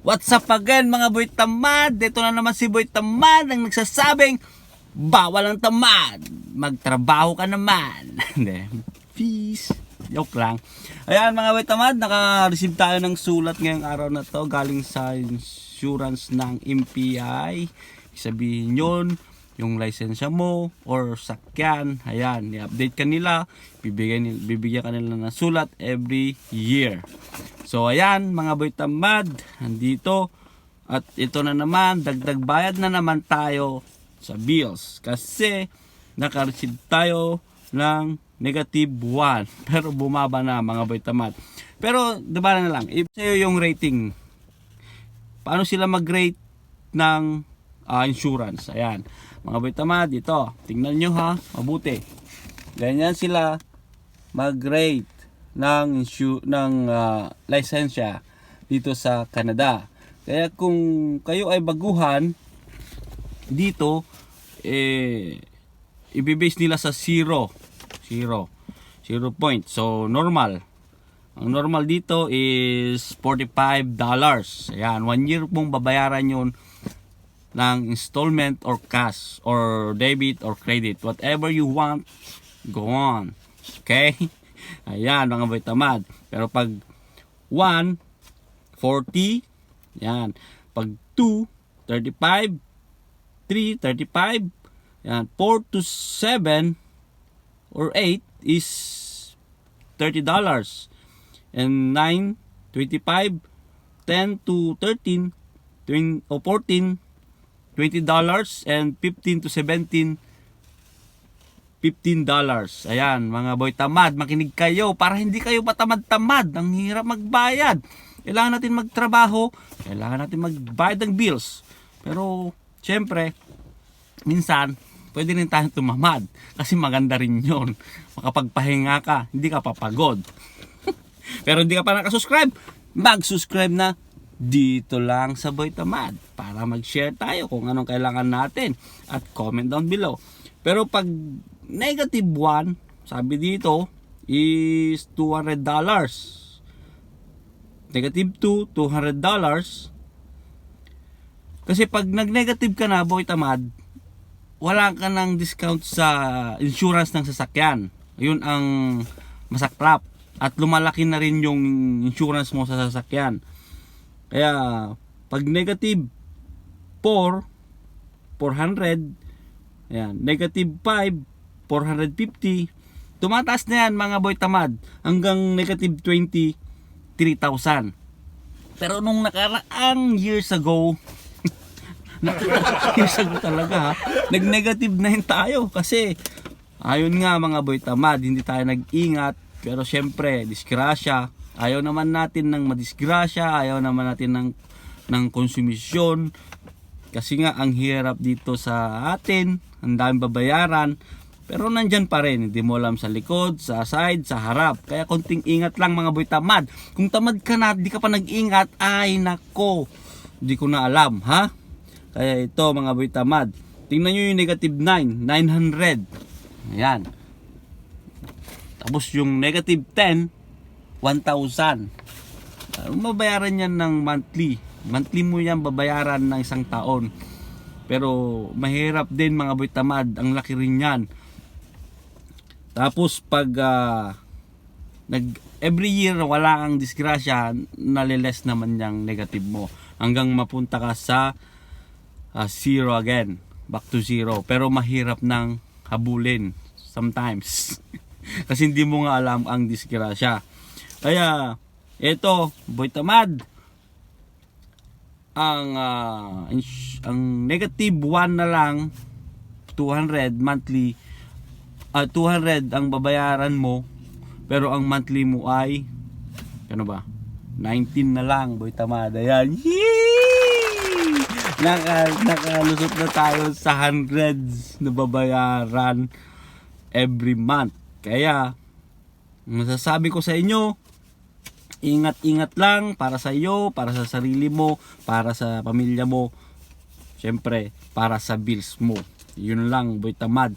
What's up again mga boy tamad? Dito na naman si boy tamad ang nagsasabing bawal ang tamad. Magtrabaho ka naman. Peace. Joke lang. Ayan mga boy tamad, naka-receive tayo ng sulat ngayong araw na to galing sa insurance ng MPI. Sabihin yun, yung lisensya mo or sakyan, ayan, i-update ka nila, bibigyan, bibigyan ka nila ng sulat every year. So ayan, mga boy tamad, andito. At ito na naman, dagdag bayad na naman tayo sa bills. Kasi naka-receive tayo ng negative 1. Pero bumaba na mga boy tamad. Pero diba na lang, if sa'yo yung rating, paano sila mag-rate ng ah, insurance? Ayan, mga boy tamad, ito, tingnan nyo ha, mabuti. Ganyan sila mag-rate ng insu- ng ah, lisensya dito sa Canada. Kaya kung kayo ay baguhan dito eh ibibase nila sa zero. Zero. Zero point. So normal. Ang normal dito is $45. Ayan, one year pong babayaran yun ng installment or cash or debit or credit. Whatever you want, go on. Okay? Ayan, mga boy tamad. Pero pag 1, 40, yan. Pag 2, 35, 3, 35, yan. 4 to 7 or 8 is $30. And 9, 25, 10 to 13, 20, o 14, $20 and 15 to 17 $15. Ayan, mga boy tamad, makinig kayo para hindi kayo patamad-tamad. Ang hirap magbayad. Kailangan natin magtrabaho, kailangan natin magbayad ng bills. Pero, syempre, minsan, pwede rin tayong tumamad. Kasi maganda rin yon Makapagpahinga ka, hindi ka papagod. Pero hindi ka pa nakasubscribe, mag-subscribe na dito lang sa Boy Tamad para mag-share tayo kung anong kailangan natin at comment down below. Pero pag negative 1, sabi dito is $200. Negative 2, $200. Kasi pag nag-negative ka na, Boy Tamad, wala ka ng discount sa insurance ng sasakyan. Yun ang masaklap. At lumalaki na rin yung insurance mo sa sasakyan. Kaya, pag negative 4, 400, ayan, negative 5, 450, tumataas na yan mga boy tamad, hanggang negative 20, 3,000. Pero nung nakaraang years ago, nakaraang years ago talaga ha, nag-negative na yun tayo. Kasi ayun nga mga boy tamad, hindi tayo nag-ingat, pero syempre, disgrasya, ayaw naman natin ng madisgrasya, ayaw naman natin ng ng konsumisyon kasi nga ang hirap dito sa atin, ang daming babayaran, pero nandyan pa rin, hindi mo alam sa likod, sa side, sa harap. Kaya konting ingat lang mga boy tamad. Kung tamad ka na, di ka pa nag-ingat, ay nako, di ko na alam, ha? Kaya ito mga boy tamad, tingnan nyo yung negative 9, 900. Ayan. Tapos yung negative 10, 1,000. Uh, mabayaran yan ng monthly. Monthly mo yan babayaran ng isang taon. Pero mahirap din mga boy tamad. Ang laki rin yan. Tapos pag ah, nag every year wala kang disgrasya, naliles naman yung negative mo. Hanggang mapunta ka sa ah, zero again. Back to zero. Pero mahirap nang habulin sometimes. Kasi hindi mo nga alam ang disgrasya. Kaya, eto, boy tamad. Ang, ins- ang negative 1 na lang, 200 monthly, ah 200 ang babayaran mo, pero ang monthly mo ay, ano ba? 19 na lang, boy tamad. Ayan. Yee! Naka, nakalusot na tayo sa hundreds na babayaran every month. Kaya, masasabi ko sa inyo, ingat-ingat lang para sa iyo, para sa sarili mo, para sa pamilya mo, syempre, para sa bills mo. Yun lang, Boy Tamad.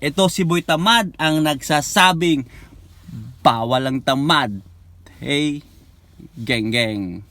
Ito si Boy Tamad ang nagsasabing, bawal ang tamad. Hey, geng geng.